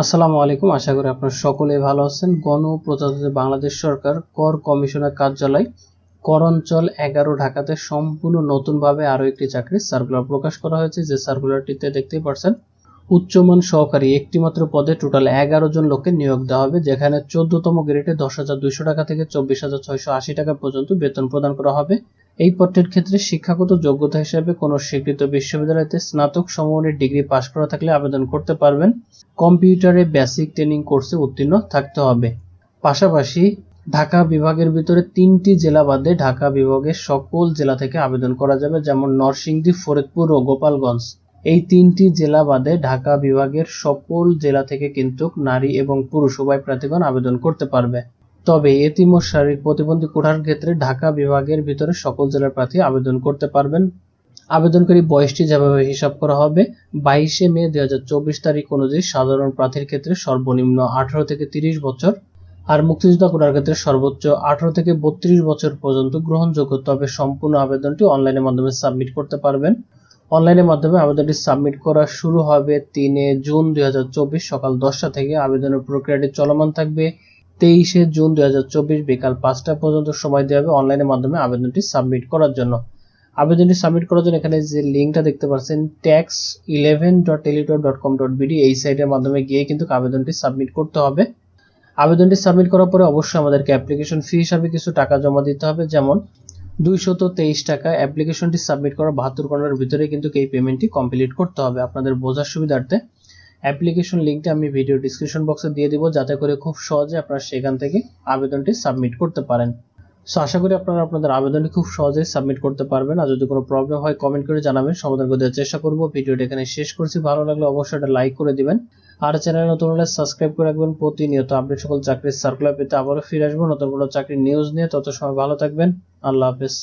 আসসালামু আলাইকুম। আশা করি আপনারা সকলেই ভালো আছেন। গণ প্রজাতন্ত্রী বাংলাদেশ সরকার কর কমিশনের কার্যালয় কর অঞ্চল এগারো ঢাকাতে সম্পূর্ণ নতুনভাবে আরও একটি চাকরির সার্কুলার প্রকাশ করা হয়েছে। যে সার্কুলারটিতে দেখতেই পারছেন উচ্চমান সহকারী একটিমাত্র পদে টোটাল এগারো জন লোককে নিয়োগ দেওয়া হবে, যেখানে চোদ্দতম গ্রেডে দশ হাজার দুইশো টাকা থেকে চব্বিশ হাজার ছয়শো আশি টাকা পর্যন্ত বেতন প্রদান করা হবে। এই পদটির ক্ষেত্রে শিক্ষাগত যোগ্যতা হিসেবে কোনো স্বীকৃত বিশ্ববিদ্যালয়তে স্নাতক সমমানের ডিগ্রি পাশ করা থাকলে আবেদন করতে পারবেন। কম্পিউটারে বেসিক ট্রেনিং কোর্সে উত্তীর্ণ থাকতে হবে। পাশাপাশি ঢাকা বিভাগের ভিতরে তিনটি জেলা বাদে ঢাকা বিভাগের সকল জেলা থেকে আবেদন করা যাবে, যেমন নরসিংদী, ফরিদপুর ও গোপালগঞ্জ। এই তিনটি জেলা বাদে ঢাকা বিভাগের সকল জেলা থেকে কিন্তু নারী এবং পুরুষ উভয় প্রার্থীগণ আবেদন করতে পারবে। তবে এতিম ও শারীরিক প্রতিবন্ধী কোঠার ক্ষেত্রে ঢাকা বিভাগের ভিতরে সকল জেলার প্রার্থী আবেদন করতে পারবেন। আবেদনকারী বয়সটি যেভাবে হিসাব করা হবে, বাইশে মে দুই তারিখ অনুযায়ী সাধারণ প্রার্থীর ক্ষেত্রে সর্বনিম্ন আঠারো থেকে তিরিশ বছর আর মুক্তিযোদ্ধা কোটার ক্ষেত্রে সর্বোচ্চ আঠারো থেকে বত্রিশ বছর পর্যন্ত গ্রহণযোগ্য। তবে সম্পূর্ণ আবেদনটি অনলাইনের মাধ্যমে সাবমিট করতে পারবেন। অনলাইনের মাধ্যমে আবেদনটি সাবমিট করা শুরু হবে তিনে জুন দুই হাজার চব্বিশ সকাল দশটা থেকে। আবেদনের প্রক্রিয়াটি চলমান থাকবে তেইশে জুন দুই হাজার চব্বিশ বিকাল পাঁচটা পর্যন্ত সময় দেওয়া হবে অনলাইনের মাধ্যমে আবেদনটি সাবমিট করার জন্য। আবেদনটি সাবমিট করার জন্য এখানে যে লিঙ্কটা দেখতে পাচ্ছেন tax eleven dot teletalk dot com dot BD এই সাইটের মাধ্যমে গিয়ে কিন্তু আবেদনটি সাবমিট করতে হবে। আবেদনটি সাবমিট করার পরে অবশ্যই আমাদেরকে অ্যাপ্লিকেশন ফি হিসাবে কিছু টাকা জমা দিতে হবে, যেমন দুইশত তেইশ টাকা অ্যাপ্লিকেশনটি সাবমিট করার বাহাত্তর ঘণ্টার ভিতরে কিন্তু এই পেমেন্টটি কমপ্লিট করতে হবে। আপনাদের বোঝার সুবিধার্থে অ্যাপ্লিকেশন লিঙ্কটা আমি ভিডিও ডিসক্রিপশন বক্সে দিয়ে দিব, যাতে করে খুব সহজে আপনারা সেখান থেকে আবেদনটি সাবমিট করতে পারেন। সো আশা করি আপনারা আপনাদের আবেদনটি খুব সহজেই সাবমিট করতে পারবেন। আর যদি কোনো প্রবলেম হয় কমেন্ট করে জানাবেন। সমাধান করে দেওয়ার চেষ্টা করব। ভিডিওটা এখানে শেষ করছি। ভালো লাগলে অবশ্যই এটা লাইক করে দিবেন। আর চ্যানেল নতুন হলে সাবস্ক্রাইব করে রাখবেন। প্রতিনিয়ত আপডেট সকল চাকরির সার্কুলার পেতে আবারও ফিরে আসব। নতুন কোনো চাকরির নিউজ নিয়ে তত সময় ভালো থাকবেন। আল্লাহ হাফেজ।